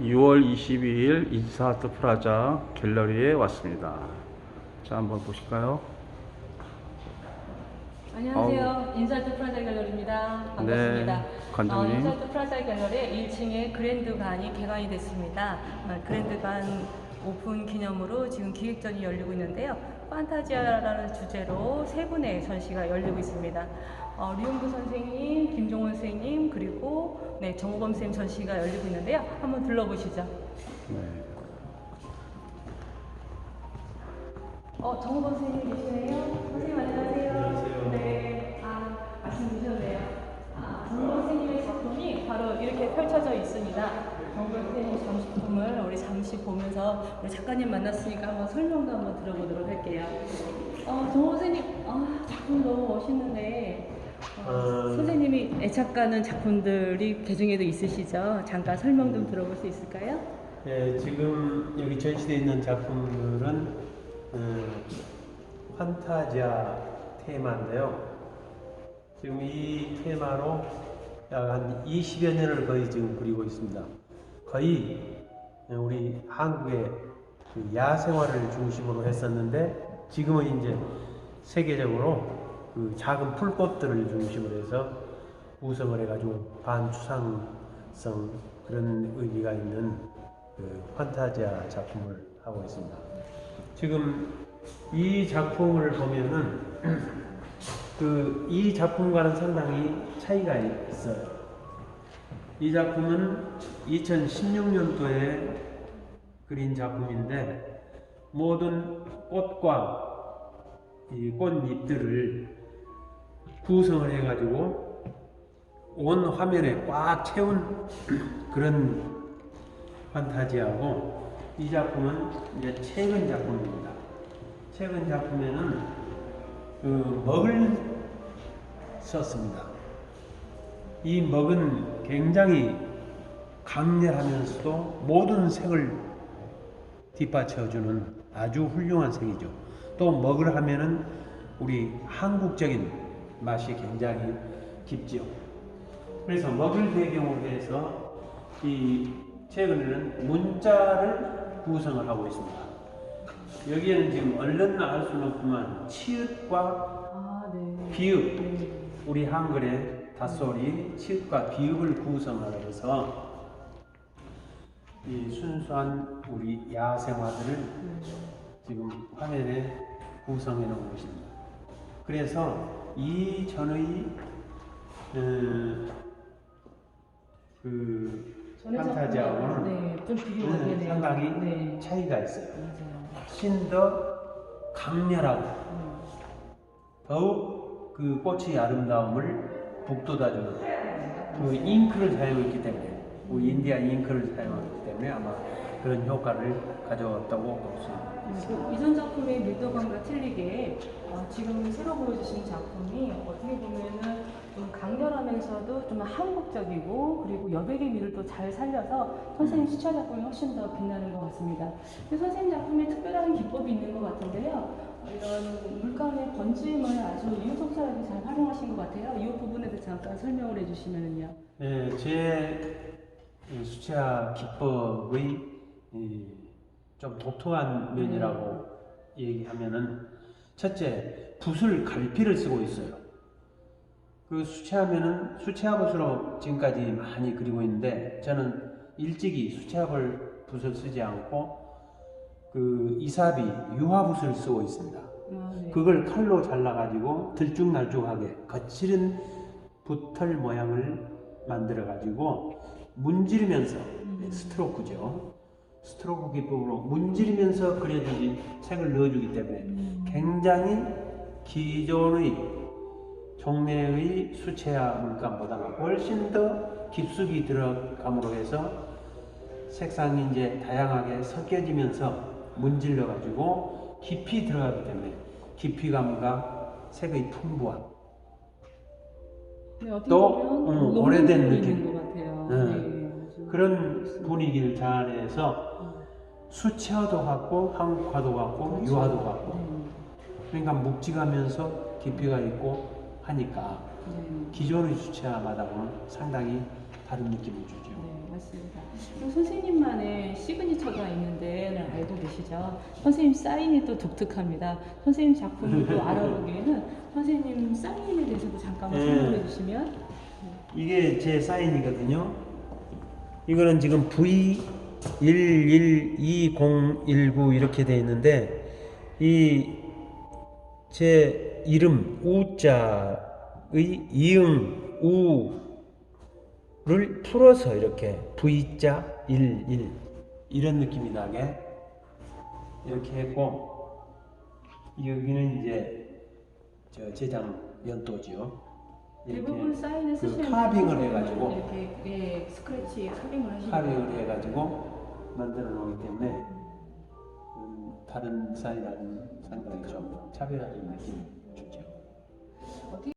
6월 22일 인사아트 프라자 갤러리에 왔습니다. 자, 한번 보실까요? 안녕하세요. 인사이트 프라자 갤러리입니다. 반갑습니다. 네, 관장님. 어, 인사이트 프라자 갤러리 1층에 그랜드관이 개관이 됐습니다. 어, 그랜드관 오픈 기념으로 지금 기획전이 열리고 있는데요. 판타지아라는 주제로 세 분의 전시가 열리고 있습니다. 어, 류용구 선생님, 김종원 선생님, 그리고 네, 정우범 선생님 전시가 열리고 있는데요. 한번 둘러보시죠. 네. 어, 정우범 선생님 계시네요. 선생님 안녕하세요. 네. 아, 말씀 주셨네요. 아, 정우범 선생님의 작품이 바로 이렇게 펼쳐져 있습니다. 정우범 선생님 작품을 우리 잠시 보면서 우리 작가님 만났으니까 한번 설명도 한번 들어보도록 할게요. 어, 정우범 선생님, 아, 작품 너무 멋있는데. 어, 어. 선생님이 애착가는 작품들이 개중에도 있으시죠? 잠깐 설명 좀 들어볼 수 있을까요? 예, 지금 여기 전시되어 있는 작품들은 어, 판타지아 테마인데요. 지금 이 테마로 약 한 20여 년을 거의 지금 그리고 있습니다. 거의 우리 한국의 그 야생화를 중심으로 했었는데 지금은 이제 세계적으로 그 작은 풀꽃들을 중심으로 해서 구성을 해가지고 반추상성 그런 의미가 있는 그 판타지아 작품을 하고 있습니다. 지금 이 작품을 보면은 그 이 작품과는 상당히 차이가 있어요. 이 작품은 2016년도에 그린 작품인데 모든 꽃과 이 꽃잎들을 구성을 해가지고 온 화면에 꽉 채운 그런 판타지하고 이 작품은 이제 최근 작품입니다. 최근 작품에는 그 먹을 썼습니다. 이 먹은 굉장히 강렬하면서도 모든 색을 뒷받쳐주는 아주 훌륭한 색이죠. 또 먹을 하면은 우리 한국적인 맛이 굉장히 깊죠. 그래서 먹을 배경으로 해서 이 최근에는 문자를 구성을 하고 있습니다. 여기에는 지금 얼른 알 수는 없지만 치읓과 아, 네. 우리 한글의 닷소리 치읓과 비읍을 구성을 해서 이 순수한 우리 야생화들을 지금 화면에 구성해 놓은 것입니다. 그래서 이 전의 어, 그 전에 판타지하고는 네, 좀 음, 되네요. 상당히 네. 차이가 있어요. 맞아요. 훨씬 더 강렬하고 음. 더욱 그 꽃의 아름다움을 북돋아주는 그 잉크를 사용했기 때문에 우리 인디아 잉크를 사용했기 때문에 아마 그런 효과를 가져왔다고 볼 수 있습니다. 그리고 이전 작품의 밀도감과 틀리게 어, 지금 새로 보여주신 작품이 어떻게 보면은 좀 강렬하면서도 좀 한국적이고 그리고 여백의 미를 또 잘 살려서 선생님 수채 작품이 훨씬 더 빛나는 것 같습니다. 근데 선생님 작품에 특별한 기법이 있는 것 같은데요. 어, 이런 물감의 번짐을 아주 이유속사하게 잘 활용하신 것 같아요. 이 부분에 대해서 잠깐 설명을 해주시면은요. 네, 제 수채화 기법의 이, 좀 독특한 면이라고 얘기하면은 첫째 붓을 갈피를 쓰고 있어요. 그 수채화면은 수채화 붓으로 지금까지 많이 그리고 있는데 저는 일찍이 수채화를 붓을 쓰지 않고 그 이사비 유화붓을 쓰고 있습니다. 아, 네. 그걸 칼로 잘라가지고 들쭉날쭉하게 거칠은 붓털 모양을 만들어가지고 문지르면서 스트로크죠. 스트로크 기법으로 문지르면서 그려주기 색을 넣어주기 때문에 굉장히 기존의 종래의 수채화 물감보다는 훨씬 더 깊숙이 들어감으로 해서 색상이 이제 다양하게 섞여지면서 문질러 가지고 깊이 들어가기 때문에 깊이감과 색의 풍부함 네, 또, 음, 오래된 느낌. 것 같아요. 네. 네, 아주 그런 분위기를 자아내서 수채화도 같고 한국화도 같고 그렇죠. 유화도 같고 네. 그러니까 묵직하면서 깊이가 있고 하니까 네. 기존의 수채화마다는 상당히 다른 느낌을 주죠. 네, 맞습니다. 그리고 선생님만의 시그니처가 있는데 알고 계시죠? 선생님 사인이 또 독특합니다. 선생님 작품을 또 알아보기에는 선생님 사인에 대해서도 잠깐만 네. 설명해 주시면 이게 제 사인이거든요. 이거는 지금 V 112019 이렇게 돼 있는데 이 제 이름 우자의 이응 우를 풀어서 이렇게 V자 11 이런 느낌이 나게 이렇게 했고 여기는 이제 저 제장 연도죠. 대부분 사인을 그 쓰시는 카빙을 해가지고. 이렇게 예, 스크래치 카빙을 하시는 카빙을 해가지고 만들어 놓기 때문에 음, 다른 사이랑 상당히 좀 차별화된 느낌